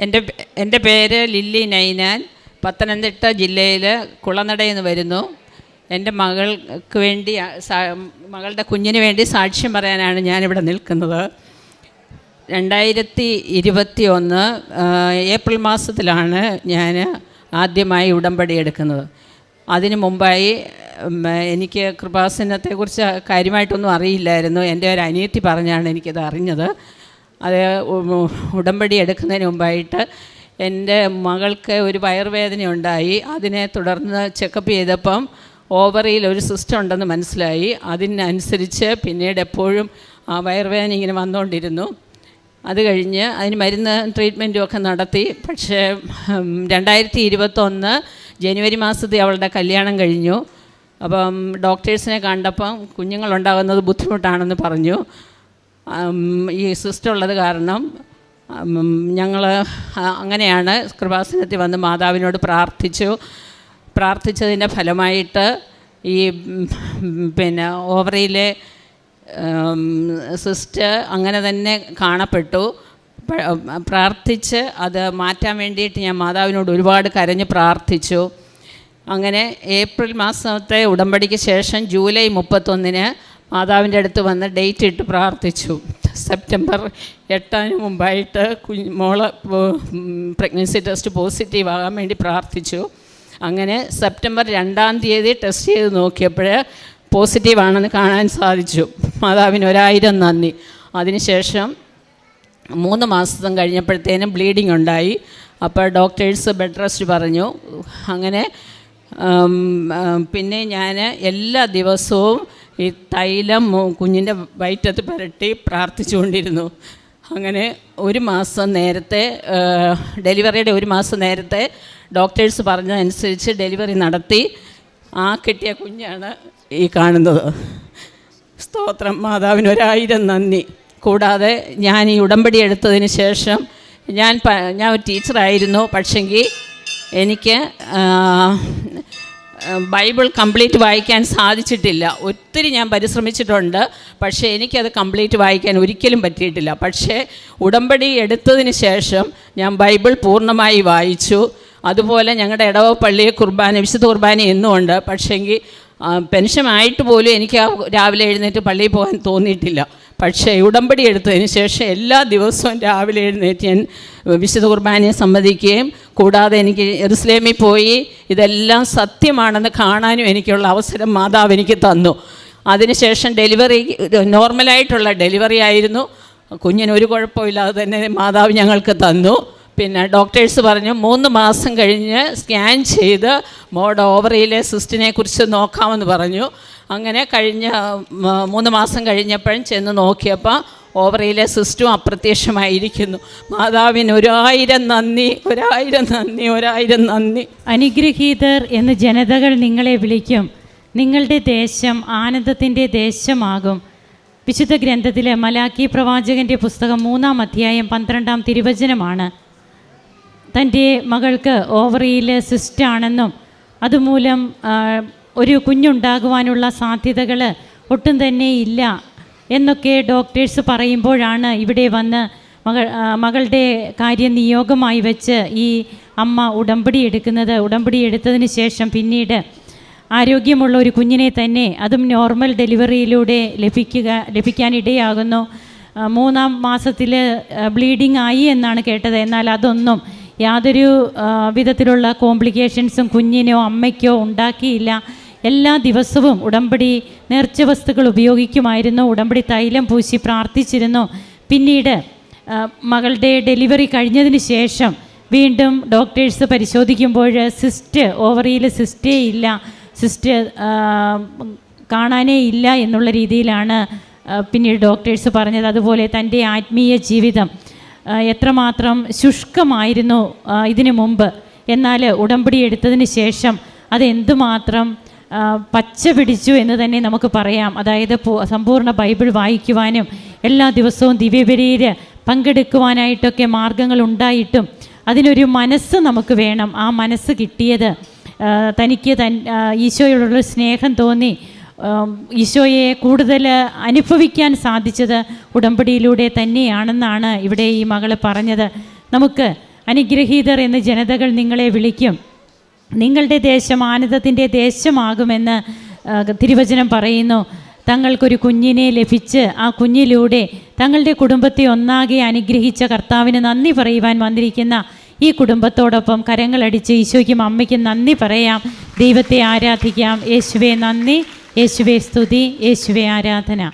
എന്റെ എന്റെ പേര് ലില്ലി നൈനാൻ. പത്തനംതിട്ട ജില്ലയിൽ കുളനടയിൽ നിന്ന് വരുന്നു. എന്റെ മകൾക്ക് വേണ്ടി മകളുടെ കുഞ്ഞിന് വേണ്ടി സാക്ഷ്യം പറയാനാണ് ഞാനിവിടെ നിൽക്കുന്നത്. രണ്ടായിരത്തി ഇരുപത്തി ഒന്ന് ഏപ്രിൽ മാസത്തിലാണ് ഞാൻ ആദ്യമായി ഉടമ്പടി എടുക്കുന്നത്. അതിനു മുമ്പായി എനിക്ക് കൃപാസനത്തെക്കുറിച്ച് കാര്യമായിട്ടൊന്നും അറിയില്ലായിരുന്നു. എന്റെ ഒരു അനിയത്തി പറഞ്ഞാണ് എനിക്കത് അറിഞ്ഞത്. അത് ഉടമ്പടി എടുക്കുന്നതിന് മുമ്പായിട്ട് എന്റെ മകൾക്ക് ഒരു വയറുവേദന ഉണ്ടായി. അതിനെ തുടർന്ന് ചെക്കപ്പ് ചെയ്തപ്പം ഓവറിയിൽ ഒരു സിസ്റ്റം ഉണ്ടെന്ന് മനസ്സിലായി. അതിനനുസരിച്ച് പിന്നീട് എപ്പോഴും ആ വയറുവേദന ഇങ്ങനെ വന്നുകൊണ്ടിരുന്നു. അത് കഴിഞ്ഞ് അതിന് മരുന്ന് ട്രീറ്റ്മെന്റും ഒക്കെ നടത്തി. പക്ഷേ രണ്ടായിരത്തി ഇരുപത്തൊന്ന് ജനുവരി മാസത്തിൽ അവളുടെ കല്യാണം കഴിഞ്ഞു. അപ്പം ഡോക്ടേഴ്സിനെ കണ്ടപ്പം കുഞ്ഞുങ്ങളുണ്ടാകുന്നത് ബുദ്ധിമുട്ടാണെന്ന് പറഞ്ഞു. ഈ സിസ്റ്റം ഉള്ളത് കാരണം ഞങ്ങൾ അങ്ങനെയാണ് കൃപാസനത്തിൽ വന്ന് മാതാവിനോട് പ്രാർത്ഥിച്ചു. പ്രാർത്ഥിച്ചതിന്റെ ഫലമായിട്ട് ഈ പിന്നെ ഓവറിയിലെ സിസ്റ്റ് അങ്ങനെ തന്നെ കാണപ്പെട്ടു. പ്രാർത്ഥിച്ച് അത് മാറ്റാൻ വേണ്ടിയിട്ട് ഞാൻ മാതാവിനോട് ഒരുപാട് കരഞ്ഞ് പ്രാർത്ഥിച്ചു. അങ്ങനെ ഏപ്രിൽ മാസത്തെ ഉടമ്പടിക്ക് ശേഷം ജൂലൈ മുപ്പത്തൊന്നിന് മാതാവിന്റെ അടുത്ത് വന്ന് ഡേറ്റ് ഇട്ട് പ്രാർത്ഥിച്ചു. സെപ്റ്റംബർ എട്ടാന് മുമ്പായിട്ട് കുഞ്ഞ് മോളെ പ്രഗ്നൻസി ടെസ്റ്റ് പോസിറ്റീവ് ആകാൻ വേണ്ടി പ്രാർത്ഥിച്ചു. അങ്ങനെ സെപ്റ്റംബർ രണ്ടാം തീയതി ടെസ്റ്റ് ചെയ്ത് നോക്കിയപ്പോൾ പോസിറ്റീവാണെന്ന് കാണാൻ സാധിച്ചു. മാതാവിന് ഒരായിരം നന്ദി. അതിനുശേഷം മൂന്ന് മാസം കഴിഞ്ഞപ്പോഴത്തേനും ബ്ലീഡിംഗ് ഉണ്ടായി. അപ്പോൾ ഡോക്ടേഴ്സ് ബെഡ് റെസ്റ്റ് പറഞ്ഞു. അങ്ങനെ പിന്നെ ഞാൻ എല്ലാ ദിവസവും ഈ തൈലം കുഞ്ഞിന്റെ വയറ്റത്ത് പുരട്ടി പ്രാർത്ഥിച്ചുകൊണ്ടിരുന്നു. അങ്ങനെ ഒരു മാസം നേരത്തെ ഡെലിവറിയുടെ ഒരു മാസം നേരത്തെ ഡോക്ടേഴ്സ് പറഞ്ഞതനുസരിച്ച് ഡെലിവറി നടത്തി. ആ കിട്ടിയ കുഞ്ഞാണ് ഈ കാണുന്നത്. സ്തോത്രം മാതാവിന് ഒരായിരം നന്ദി. കൂടാതെ ഞാൻ ഈ ഉടമ്പടി എടുത്തതിന് ശേഷം ഞാൻ ഞാൻ ഒരു ടീച്ചറായിരുന്നു. പക്ഷെങ്കിൽ എനിക്ക് ബൈബിൾ കംപ്ലീറ്റ് വായിക്കാൻ സാധിച്ചിട്ടില്ല. ഒത്തിരി ഞാൻ പരിശ്രമിച്ചിട്ടുണ്ട്. പക്ഷേ എനിക്കത് കംപ്ലീറ്റ് വായിക്കാൻ ഒരിക്കലും പറ്റിയിട്ടില്ല. പക്ഷേ ഉടമ്പടി എടുത്തതിന് ശേഷം ഞാൻ ബൈബിൾ പൂർണമായി വായിച്ചു. അതുപോലെ ഞങ്ങളുടെ ഇടവ പള്ളിയെ കുർബാന വിശുദ്ധ കുർബാന എന്നുമുണ്ട്. പക്ഷേങ്കിൽ പെൻഷനായിട്ട് പോലും എനിക്ക് ആ രാവിലെ എഴുന്നേറ്റ് പള്ളിയിൽ പോകാൻ തോന്നിയിട്ടില്ല. പക്ഷേ ഉടമ്പടി എടുത്തതിന് ശേഷം എല്ലാ ദിവസവും രാവിലെ എഴുന്നേറ്റ് ഞാൻ വിശുദ്ധ കുർബാനയെ സംബന്ധിക്കുകയും കൂടാതെ എനിക്ക് എറുസ്ലേമിൽ പോയി ഇതെല്ലാം സത്യമാണെന്ന് കാണാനും എനിക്കുള്ള അവസരം മാതാവ് എനിക്ക് തന്നു. അതിനുശേഷം ഡെലിവറി നോർമലായിട്ടുള്ള ഡെലിവറി ആയിരുന്നു. കുഞ്ഞിന് ഒരു കുഴപ്പമില്ലാതെ തന്നെ മാതാവ് ഞങ്ങൾക്ക് തന്നു. പിന്നെ ഡോക്ടേഴ്സ് പറഞ്ഞു മൂന്ന് മാസം കഴിഞ്ഞ് സ്കാൻ ചെയ്ത് മോഡ് ഓവറിയിലെ സിസ്റ്റിനെ കുറിച്ച് നോക്കാമെന്ന് പറഞ്ഞു. അങ്ങനെ കഴിഞ്ഞ മൂന്ന് മാസം കഴിഞ്ഞപ്പോഴും ചെന്ന് നോക്കിയപ്പോൾ ഓവറിയിലെ സിസ്റ്റും അപ്രത്യക്ഷമായിരിക്കുന്നു. മാതാവിന് ഒരായിരം നന്ദി ഒരായിരം നന്ദി ഒരായിരം നന്ദി. അനുഗ്രഹീതർ എന്ന് ജനതകൾ നിങ്ങളെ വിളിക്കും. നിങ്ങളുടെ ദേശം ആനന്ദത്തിന്റെ ദേശമാകും. വിശുദ്ധ ഗ്രന്ഥത്തിലെ മലാക്കി പ്രവാചകന്റെ പുസ്തകം മൂന്നാം അധ്യായം പന്ത്രണ്ടാം തിരുവചനമാണ്. തന്റെ മകൾക്ക് ഓവറിയിൽ സിസ്റ്റാണെന്നും അതുമൂലം ഒരു കുഞ്ഞുണ്ടാകുവാനുള്ള സാധ്യതകൾ ഒട്ടും തന്നെ ഇല്ല എന്നൊക്കെ ഡോക്ടേഴ്സ് പറയുമ്പോഴാണ് ഇവിടെ വന്ന് മകൾ മകളുടെ കാര്യം നിയോഗമായി വെച്ച് ഈ അമ്മ ഉടമ്പടി എടുക്കുന്നത്. ഉടമ്പടി എടുത്തതിന് ശേഷം പിന്നീട് ആരോഗ്യമുള്ള ഒരു കുഞ്ഞിനെ തന്നെ അതും നോർമൽ ഡെലിവറിയിലൂടെ ലഭിക്കുക ലഭിക്കാനിടയാകുന്നു. മൂന്നാം മാസത്തിൽ ബ്ലീഡിംഗ് ആയി എന്നാണ് കേട്ടത്. എന്നാൽ അതൊന്നും യാതൊരു വിധത്തിലുള്ള കോംപ്ലിക്കേഷൻസും കുഞ്ഞിനോ അമ്മയ്ക്കോ ഉണ്ടാക്കിയില്ല. എല്ലാ ദിവസവും ഉടമ്പടി നേർച്ച വസ്തുക്കൾ ഉപയോഗിക്കുമായിരുന്നു. ഉടമ്പടി തൈലം പൂശി പ്രാർത്ഥിച്ചിരുന്നു. പിന്നീട് മകളുടെ ഡെലിവറി കഴിഞ്ഞതിന് ശേഷം വീണ്ടും ഡോക്ടേഴ്സ് പരിശോധിക്കുമ്പോൾ സിസ്റ്റ് ഓവറിയിൽ സിസ്റ്റേ ഇല്ല സിസ്റ്റ് കാണാനേ ഇല്ല എന്നുള്ള രീതിയിലാണ് പിന്നീട് ഡോക്ടേഴ്സ് പറഞ്ഞത്. അതുപോലെ തന്റെ ആത്മീയ ജീവിതം എത്രമാത്രം ശുഷ്കമായിരുന്നു ഇതിനു മുമ്പ്. എന്നാൽ ഉടമ്പടി എടുത്തതിന് ശേഷം അതെന്തുമാത്രം പച്ച പിടിച്ചു എന്ന് തന്നെ നമുക്ക് പറയാം. അതായത് സമ്പൂർണ ബൈബിൾ വായിക്കുവാനും എല്ലാ ദിവസവും ദിവ്യബലിയിൽ പങ്കെടുക്കുവാനായിട്ടൊക്കെ മാർഗങ്ങൾ ഉണ്ടായിട്ടും അതിനൊരു മനസ്സ് നമുക്ക് വേണം. ആ മനസ്സ് കിട്ടിയത് തനിക്ക് തൻ ഈശോയോടുള്ള സ്നേഹം തോന്നി. ഈശോയെ കൂടുതൽ അനുഭവിക്കാൻ സാധിച്ചത് ഉടമ്പടിയിലൂടെ തന്നെയാണെന്നാണ് ഇവിടെ ഈ മകൾ പറഞ്ഞത്. നമുക്ക് അനുഗ്രഹീതർ എന്ന് ജനതകൾ നിങ്ങളെ വിളിക്കും. നിങ്ങളുടെ ദേശം ആനന്ദത്തിന്റെ ദേശമാകുമെന്ന് തിരുവചനം പറയുന്നു. തങ്ങൾക്കൊരു കുഞ്ഞിനെ ലഭിച്ച് ആ കുഞ്ഞിലൂടെ തങ്ങളുടെ കുടുംബത്തെ ഒന്നാകെ അനുഗ്രഹിച്ച കർത്താവിന് നന്ദി പറയുവാൻ വന്നിരിക്കുന്ന ഈ കുടുംബത്തോടൊപ്പം കരങ്ങളടിച്ച് ഈശോയ്ക്കും അമ്മയ്ക്കും നന്ദി പറയാം. ദൈവത്തെ ആരാധിക്കാം. യേശുവെ നന്ദി. യേശുവെ സ്തുതി. യേശുവെ ആരാധന.